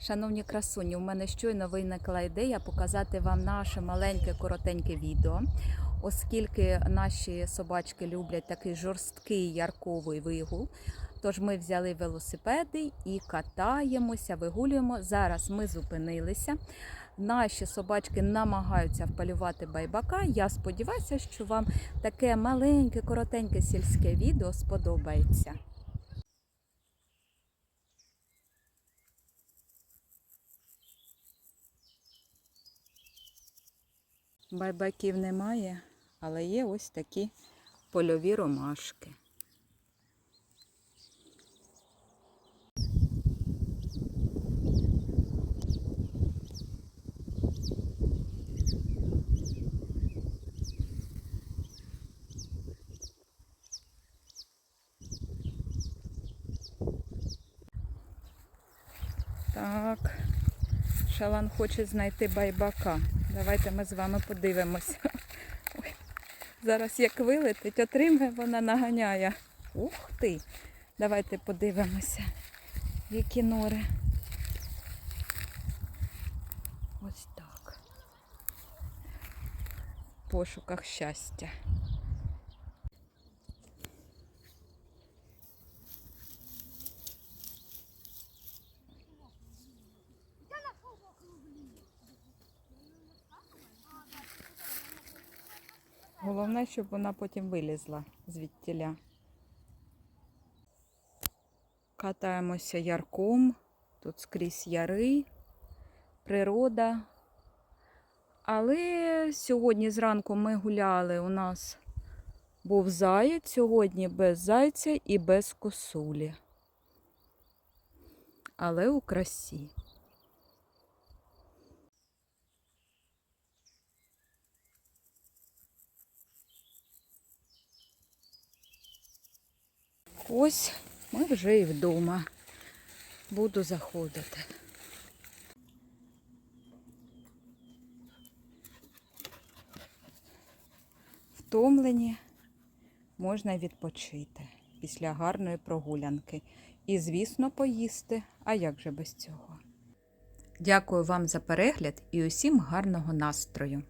Шановні красуні, у мене щойно виникла ідея показати вам наше маленьке коротеньке відео, оскільки наші собачки люблять такий жорсткий ярковий вигул. Тож ми взяли велосипеди і катаємося, вигулюємо. Зараз ми зупинилися. Наші собачки намагаються вполювати байбака. Я сподіваюся, що вам таке маленьке, коротеньке сільське відео сподобається. Байбаків немає, але є ось такі польові ромашки. Так, Шалан хоче знайти байбака. Давайте ми з вами подивимося. Ой, зараз як вилетить, отримає, вона наганяє. Ух ти! Давайте подивимося, які нори. Ось так. В пошуках щастя. Головне, щоб вона потім вилізла звідтіля. Катаємося ярком, тут скрізь яри, природа. Але сьогодні зранку ми гуляли, у нас був заєць, сьогодні без зайця і без косулі. Але у красі. Ось ми вже і вдома. Буду заходити. Втомлені можна відпочити після гарної прогулянки. І, звісно, поїсти. А як же без цього? Дякую вам за перегляд і усім гарного настрою!